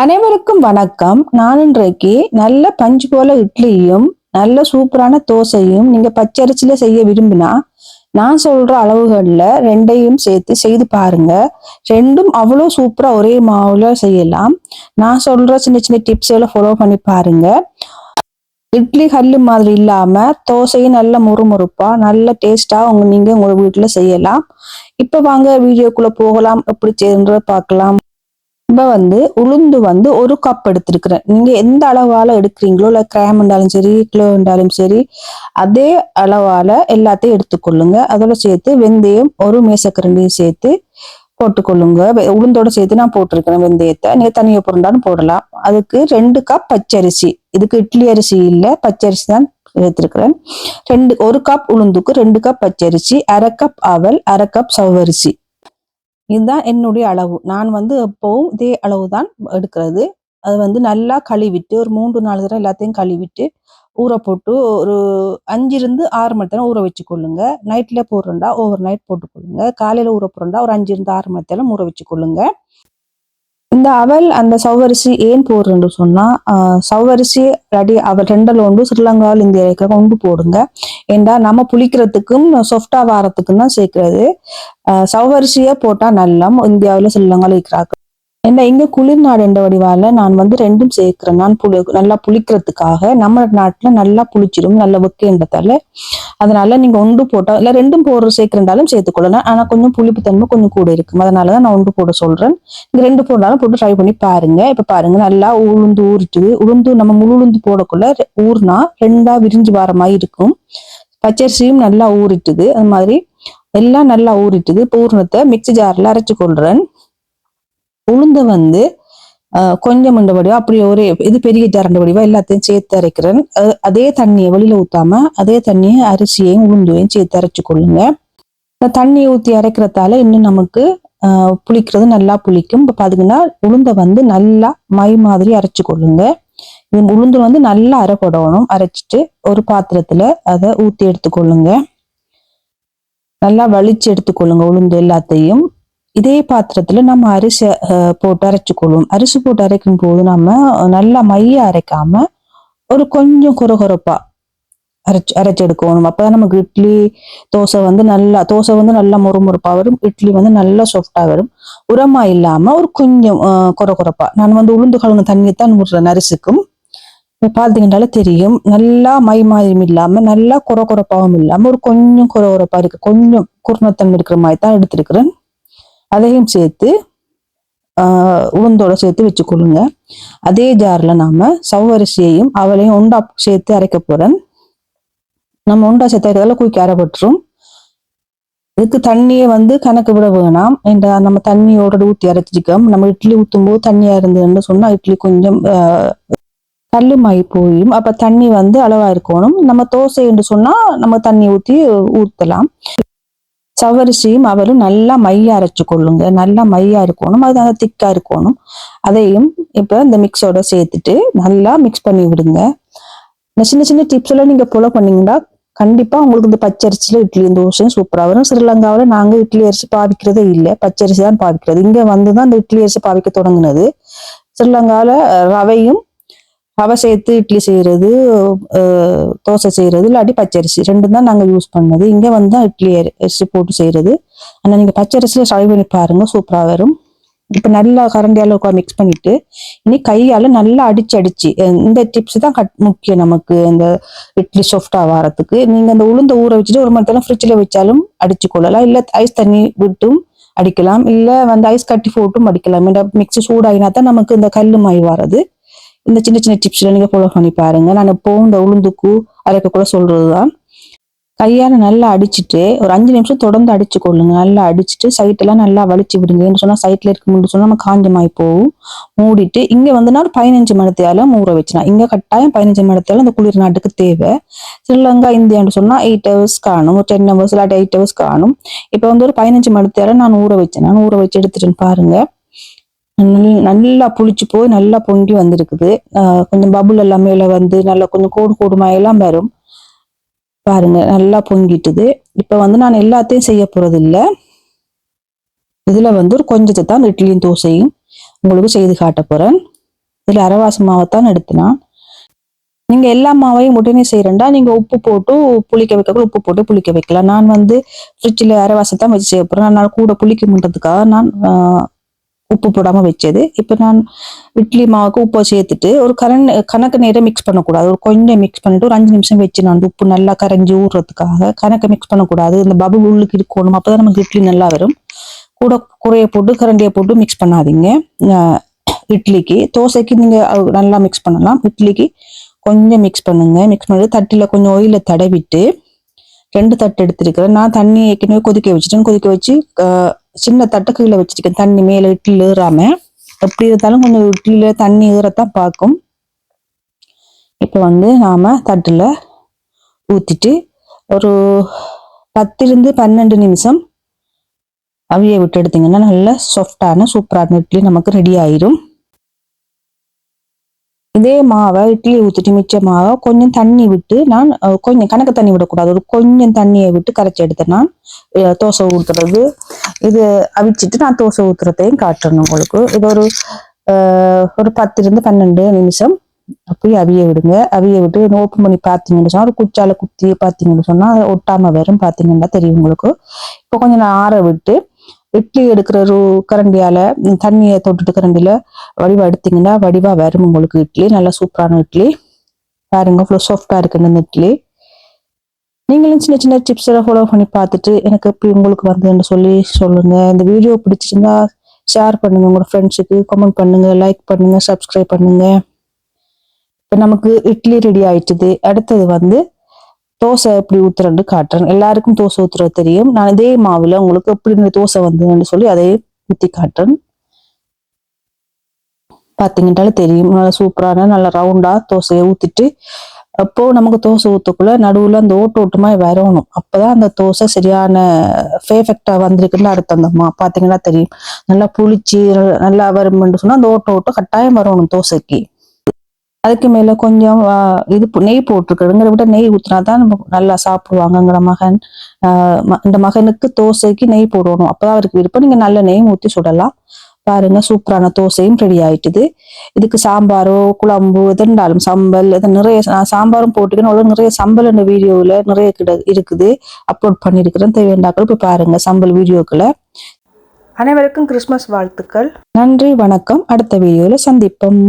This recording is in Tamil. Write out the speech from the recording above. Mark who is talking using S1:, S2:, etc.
S1: அனைவருக்கும் வணக்கம். நான் இன்றைக்கு நல்ல பஞ்சு போல இட்லியும் நல்ல சூப்பரான தோசையும் நீங்க பச்சரிசியில செய்ய விரும்பினா நான் சொல்ற அளவுகள்ல ரெண்டையும் சேர்த்து செய்து பாருங்க. ரெண்டும் அவ்வளோ சூப்பரா ஒரே மாவுல செய்யலாம். நான் சொல்ற சின்ன சின்ன டிப்ஸ் எல்லாம் ஃபாலோ பண்ணி பாருங்க. இட்லி கல்லு மாதிரி இல்லாம தோசையும் நல்ல முறுமுறுப்பா நல்ல டேஸ்டா உங்க நீங்க உங்க வீட்டுல செய்யலாம். இப்ப வாங்க வீடியோக்குள்ள போகலாம். எப்படி செய்யுன்றத பார்க்கலாம். இப்போ வந்து உளுந்து வந்து ஒரு கப் எடுத்திருக்கிறேன். நீங்க எந்த அளவால எடுக்கிறீங்களோ இல்லை கிராம் இருந்தாலும் சரி கிலோ இருந்தாலும் சரி அதே அளவால எல்லாத்தையும் எடுத்துக்கொள்ளுங்க. அதோட சேர்த்து வெந்தயம் ஒரு மேசக்கரண்டியும் சேர்த்து போட்டுக்கொள்ளுங்க. உளுந்தோட சேர்த்து நான் போட்டிருக்கிறேன் வெந்தயத்தை. நீங்க தனியாக போட்டாலும் போடலாம். அதுக்கு ரெண்டு கப் பச்சரிசி. இதுக்கு இட்லி அரிசி இல்லை பச்சரிசி தான் எடுத்துருக்குறேன். ரெண்டு ஒரு கப் உளுந்துக்கு ரெண்டு கப் பச்சரிசி அரை கப் அவல் அரை கப் சவ்வரிசி இதுதான் என்னுடைய அளவு. நான் வந்து எப்பவும் இதே அளவு தான் எடுக்கிறது. அது வந்து நல்லா கழுவிட்டு ஒரு மூன்று நாலு தடவை எல்லாத்தையும் கழுவிட்டு ஊற போட்டு ஒரு அஞ்சிருந்து ஆறு மணி நேரம் ஊற வச்சுக்கொள்ளுங்க. நைட்டில் போடுறோண்டா ஓவர் நைட் போட்டுக்கொள்ளுங்க. காலையில் ஊற போடுறா ஒரு அஞ்சிருந்து ஆறு மணி நேரம் ஊற வச்சுக்கொள்ளுங்க. இந்த அவல் அந்த சவ்வரிசி ஏன் போடுறேன்னு சொன்னா சௌவரிசி சவ்வரிசி ரெடி அவல் ரெண்டில் ஒன்று ஸ்ரீலங்காவில் இந்தியா கொண்டு போடுங்க. ஏண்டா நம்ம புளிக்கிறதுக்கும் சொஃப்டா வாரத்துக்கும் தான் சேர்க்கிறது. ஆஹ், சவ்வரிசியை போட்டா நல்லம் இந்தியாவில் ஸ்ரீலங்காவில் இருக்கிறாங்க என்ன இங்க குளிர்நாடு என்ற வடிவால நான் வந்து ரெண்டும் சேர்க்கிறேன். நான் புளி நல்லா புளிக்கிறதுக்காக நம்ம நாட்டுல நல்லா புளிச்சிடும் நல்ல வெக்கைன்றதால அதனால நீங்க ஒன்று போட்டா இல்ல ரெண்டும் போடுற சேர்க்கிறதாலும் சேர்த்துக்கொள்ளலாம் ஆனா கொஞ்சம் புளிப்பு தன்மை கொஞ்சம் கூட இருக்கும். அதனாலதான் நான் ஒன்று போட சொல்றேன். நீங்க ரெண்டு போடுறாலும் போட்டு ட்ரை பண்ணி பாருங்க. இப்ப பாருங்க நல்லா உளுந்து ஊறிட்டு உளுந்து நம்ம முழு உளுந்து போடக்குள்ள ஊர்னா ரெண்டா விரிஞ்சு வர மாதிரி இருக்கும். பச்சரிசியும் நல்லா ஊறிட்டுது. அது மாதிரி எல்லாம் நல்லா ஊறிட்டுது. பூர்ணத்தை மிக்ஸி ஜார்ல அரைச்சு கொள்றேன். உளுந்த வந்து ஆஹ், கொஞ்சம் மண்டபடியோ அப்படி ஒரு இது பெரிய ஜாரண்ட வடிவா எல்லாத்தையும் சேர்த்து அரைக்கிறேன். அதே தண்ணியை வெளியில ஊத்தாம அதே தண்ணியை அரிசியையும் உளுந்தையும் சேர்த்து அரைச்சு கொள்ளுங்க. தண்ணியை ஊத்தி அரைக்கிறதால இன்னும் நமக்கு புளிக்கிறது நல்லா புளிக்கும். இப்ப பாத்தீங்கன்னா உளுந்த வந்து நல்லா மை மாதிரி அரைச்சு கொள்ளுங்க. இது உளுந்து வந்து நல்லா அரைப்படணும். அரைச்சிட்டு ஒரு பாத்திரத்துல அதை ஊத்தி எடுத்துக்கொள்ளுங்க. நல்லா வலிச்சு எடுத்துக்கொள்ளுங்க உளுந்து எல்லாத்தையும். இதே பாத்திரத்துல நம்ம அரிசி போட்டு அரைச்சிக்கொள்வோம் அரிசி போட்டு அரைக்கும் போது நம்ம நல்லா மைய அரைக்காம ஒரு கொஞ்சம் குறகுறப்பா அரைச்சு அரைச்செடுக்கணும். அப்பதான் நமக்கு இட்லி தோசை வந்து நல்லா தோசை வந்து நல்லா முறுமுறுப்பா வரும். இட்லி வந்து நல்லா சாஃப்டா வரும். உரமா இல்லாம ஒரு கொஞ்சம் அஹ், குறகுறப்பா நான் வந்து உளுந்து கழுவுன தண்ணியை தான் விடுறேன் அரிசிக்கும். இப்போ பாத்தீங்கன்னாலே தெரியும். நல்லா மை மாதிரியும் இல்லாம நல்லா குறை குறைப்பாவும் இல்லாம ஒரு கொஞ்சம் குறை குறைப்பா இருக்கு. கொஞ்சம் குருணத்தன்மை இருக்கிற மாதிரி தான் எடுத்திருக்கிறேன். அதையும் சேர்த்து ஆஹ் உளுந்தோட சேர்த்து வச்சுக்கொள்ளுங்க. அதே ஜார்ல நாம சவ்வரிசியையும் அவளையும் உண்டா சேர்த்து அரைக்க போகிறேன் நம்ம உண்டா சேர்த்து அரைக்கிறதால குயிக்க அரைப்பட்டுரும். இதுக்கு தண்ணியை வந்து கணக்கு விட வேணாம். இந்த நம்ம தண்ணியோட ஊற்றி அரைச்சிருக்கோம். நம்ம இட்லி ஊற்றும் போது தண்ணியா இருந்ததுன்னு சொன்னால் இட்லி கொஞ்சம் கல்லுமாயி போயும் அப்ப தண்ணி வந்து அளவாக இருக்கணும். நம்ம தோசை என்று சொன்னா நம்ம தண்ணி ஊற்றி ஊற்றலாம் சவரிசியும் அவரும் நல்லா மையா அரைச்சு கொள்ளுங்க. நல்லா மையா இருக்கணும். அது நல்லா திக்கா இருக்கணும். அதையும் இப்போ இந்த மிக்ஸோட சேர்த்துட்டு நல்லா மிக்ஸ் பண்ணி விடுங்க. இந்த சின்ன சின்ன டிப்ஸ் எல்லாம் நீங்க ஃபாலோ பண்ணீங்கன்னா கண்டிப்பா உங்களுக்கு இந்த பச்சரிசியில இட்லியும் தோசையும் சூப்பரா வரும். ஸ்ரீலங்காவில நாங்க இட்லி அரிசி பாவிக்கிறதே இல்லை. பச்சரிசி தான் பாவிக்கிறது. இங்க வந்துதான் இந்த இட்லி அரிசி பாவிக்க தொடங்குனது. ஸ்ரீலங்காவில ரவையும் ரவை சேர்த்து இட்லி செய்கிறது தோசை செய்யறது இல்லாட்டி பச்சரிசி. ரெண்டும் தான் நாங்கள் யூஸ் பண்ணது. இங்கே வந்து தான் இட்லி அரிசி போட்டு செய்கிறது ஆனால் நீங்கள் பச்சரிசியில் ட்ரை பண்ணி பாருங்கள் சூப்பராக வரும். இப்போ நல்லா கரண்டியால மிக்ஸ் பண்ணிட்டு இனி கையால் நல்லா அடிச்சு அடிச்சு இந்த டிப்ஸ் தான் கட் முக்கியம் நமக்கு இந்த இட்லி சாஃப்டாக வாரத்துக்கு. நீங்கள் அந்த உளுந்த ஊற வச்சுட்டு ஒரு மணி நேரம் ஃப்ரிட்ஜில் வச்சாலும் அடிச்சு கொள்ளலாம். இல்லை ஐஸ் தண்ணி விட்டும் அடிக்கலாம். இல்லை வந்து ஐஸ் கட்டி போட்டும் அடிக்கலாம். இந்த மிக்ஸி சூடாகினா தான் நமக்கு இந்த கல் மாய் வரது. இந்த சின்ன சின்ன டிப்ஸ்ல நீங்க ஃபாலோ பண்ணி பாருங்க. நான் எப்பவும் இந்த உளுந்துக்கு அரைக்க கூட சொல்றதுதான். கையால நல்லா அடிச்சிட்டு ஒரு அஞ்சு நிமிஷம் தொடர்ந்து அடிச்சு கொள்ளுங்க. நல்லா அடிச்சுட்டு சைட்டெல்லாம் நல்லா வலிச்சு விடுங்க. ஏன்னு சொன்னா சைட்ல இருக்க முடியும் சொன்னா நம்ம காஞ்சமாய் போகும். மூடிட்டு இங்க வந்து நான் பதினஞ்சு மணத்தையால ஊற வச்சுனா இங்க கட்டாயம் பதினஞ்சு மணத்தையால அந்த குளிர் நாட்டுக்கு தேவை. ஸ்ரீலங்கா இந்தியான்னு சொன்னா எயிட் ஹவர்ஸ் காணும். ஒரு டென் ஹவர்ஸ் இல்லாட்டி எயிட் ஹவர்ஸ் காணும். இப்ப வந்து ஒரு பதினஞ்சு மணத்தையால நான் ஊற வச்சேன். நான் ஊற வச்சு எடுத்துட்டேன்னு பாருங்க. நல்லா புளிச்சு போய் நல்லா பொங்கி வந்திருக்குது. கொஞ்சம் பபுள் எல்லாம் மேலே வந்து நல்லா கொஞ்சம் கோடு கோடுமா எல்லாம் வரும். பாருங்க நல்லா பொங்கிட்டுது. இப்போ வந்து நான் எல்லாத்தையும் செய்ய போறது இல்லை இதில் வந்து ஒரு கொஞ்சத்தை தான் இட்லியும் தோசையும் உங்களுக்கு செய்து காட்ட போகிறேன் இதில் அரைவாசி மாவை தான் எடுத்தினான் நீங்கள் எல்லா மாவையும் உடனே செய்கிறேன்டா நீங்கள் உப்பு போட்டு புளிக்க வைக்க உப்பு போட்டு புளிக்க வைக்கலாம். நான் வந்து ஃப்ரிட்ஜில் அரைவாசி தான் வச்சு செய்ய போகிறேன் நான் கூட புளிக்க முடியறதுக்காக நான் உப்பு போடாமல் வச்சது. இப்போ நான் இட்லி மாவுக்கு உப்பை சேர்த்துட்டு ஒரு கரண் கணக்கு நேரம் மிக்ஸ் பண்ணக்கூடாது. ஒரு கொஞ்சம் மிக்ஸ் பண்ணிட்டு ஒரு அஞ்சு நிமிஷம் வச்சு நான் உப்பு நல்லா கரைஞ்சி ஊறுறதுக்காக கணக்கு மிக்ஸ் பண்ணக்கூடாது. இந்த பபுள் உள்ளுக்கு இருக்கணும். அப்போ தான் நமக்கு இட்லி நல்லா வரும். கூட குறைய போட்டு கரண்டியை போட்டு மிக்ஸ் பண்ணாதீங்க. இட்லிக்கு. தோசைக்கு நீங்கள் நல்லா மிக்ஸ் பண்ணலாம். இட்லிக்கு கொஞ்சம் மிக்ஸ் பண்ணுங்க. மிக்ஸ் பண்ணிட்டு தட்டில் கொஞ்சம் ஆயில தடவிட்டு ரெண்டு தட்டு எடுத்துருக்கிறேன். நான் தண்ணி ஏற்கனவே கொதிக்க வச்சுட்டேன். கொதிக்க வச்சு சின்ன தட்டு கீழே வச்சிருக்கேன் தண்ணி மேல இட்லி ஏறாம எப்படி இருந்தாலும் கொஞ்சம் இட்லியில தண்ணி ஏறத்தான் பார்க்கும். இப்போ வந்து நாம தட்டுல ஊத்திட்டு ஒரு பத்திலிருந்து பன்னெண்டு நிமிஷம் அவிய விட்டு எடுத்தீங்கன்னா நல்ல சாஃப்டான சூப்பரான இட்லி நமக்கு ரெடி ஆயிரும். இதே மாவை இட்லி ஊற்றிட்டு மிச்ச மாவை கொஞ்சம் தண்ணி விட்டு நான் கொஞ்சம் கணக்கு தண்ணி விடக்கூடாது. ஒரு கொஞ்சம் தண்ணியை விட்டு கரைச்சி எடுத்தேன் நான். தோசை ஊற்றுறது இது அவிச்சிட்டு நான் தோசை ஊற்றுறதையும் காட்டுறேன் உங்களுக்கு. இது ஒரு ஒரு பத்துலேருந்து பன்னெண்டு நிமிஷம். போய் அவிய விடுங்க. அவிய விட்டு ஓப்பன் பண்ணி பார்த்தீங்கன்னு சொன்னால் ஒரு குச்சால குத்தி பார்த்தீங்கன்னு சொன்னால் ஒட்டாமல் வரும். பார்த்தீங்கன்னா தெரியும் உங்களுக்கு. இப்போ கொஞ்சம் நான் ஆற விட்டு இட்லி எடுக்கிற ஒரு கரண்டியால தண்ணியை தொட்டுட்டு கரண்டியில வடிவா எடுத்தீங்கன்னா வடிவா வரும் உங்களுக்கு இட்லி. நல்லா சூப்பரான இட்லி. பாருங்க இவ்வளோ சாஃப்டா இருக்கு இந்த இட்லி. நீங்களும் சின்ன சின்ன டிப்ஸ் எல்லாம் ஃபாலோ பண்ணி பார்த்துட்டு எனக்கு எப்படி உங்களுக்கு வந்ததுன்னு சொல்லி சொல்லுங்க. இந்த வீடியோ பிடிச்சிருந்தா ஷேர் பண்ணுங்க. உங்களோட ஃப்ரெண்ட்ஸுக்கு கமெண்ட் பண்ணுங்க லைக் பண்ணுங்க சப்ஸ்கிரைப் பண்ணுங்க. இப்போ நமக்கு இட்லி ரெடி ஆயிட்டுது. அடுத்தது வந்து தோசை எப்படி ஊத்துறேன்னு காட்டுறேன். எல்லாருக்கும் தோசை ஊத்துறது தெரியும். நான் இதே மாவில் உங்களுக்கு எப்படி இந்த தோசை வந்ததுன்னு சொல்லி அதே ஊற்றி காட்டுறேன். பார்த்தீங்கன்னாலே தெரியும். நல்லா சூப்பரான நல்லா ரவுண்டாக தோசையை ஊற்றிட்டு அப்போ நமக்கு தோசை ஊற்றக்குள்ள நடுவில் அந்த ஓட்டு ஓட்டுமாய் வரணும். அப்பதான் அந்த தோசை சரியான ஃபேஃபெக்டா வந்திருக்குன்னு அர்த்தம். அந்த மா பார்த்தீங்கன்னா தெரியும். நல்லா புளிச்சு நல்லா வரும்னு சொன்னால் அந்த ஓட்ட ஓட்டம் கட்டாயம் வரணும் தோசைக்கு. அதுக்கு மேல கொஞ்சம் இது நெய் போட்டிருக்கிறதுங்கிற விட நெய் ஊத்தினா தான் நம்ம நல்லா சாப்பிடுவாங்கங்கிற மகன். இந்த மகனுக்கு தோசைக்கு நெய் போடணும். அப்பதான் அவருக்கு விருப்பம். நீங்க நல்ல நெய்யும் ஊத்தி சுடலாம். பாருங்க சூப்பரான தோசையும் ரெடி ஆயிட்டுது. இதுக்கு சாம்பாரோ குழம்பு எதுனாலும் சம்பல் இது நிறைய நான் சாம்பாரும் போட்டுக்கணும். நிறைய சம்பல் இந்த வீடியோவில் நிறைய கிட இருக்குது. அப்லோட் பண்ணியிருக்கிறேன். தேவையாண்டாக்கள் போய் பாருங்க சம்பல் வீடியோக்களை. அனைவருக்கும் கிறிஸ்மஸ் வாழ்த்துக்கள். நன்றி வணக்கம். அடுத்த வீடியோவில் சந்திப்போம்.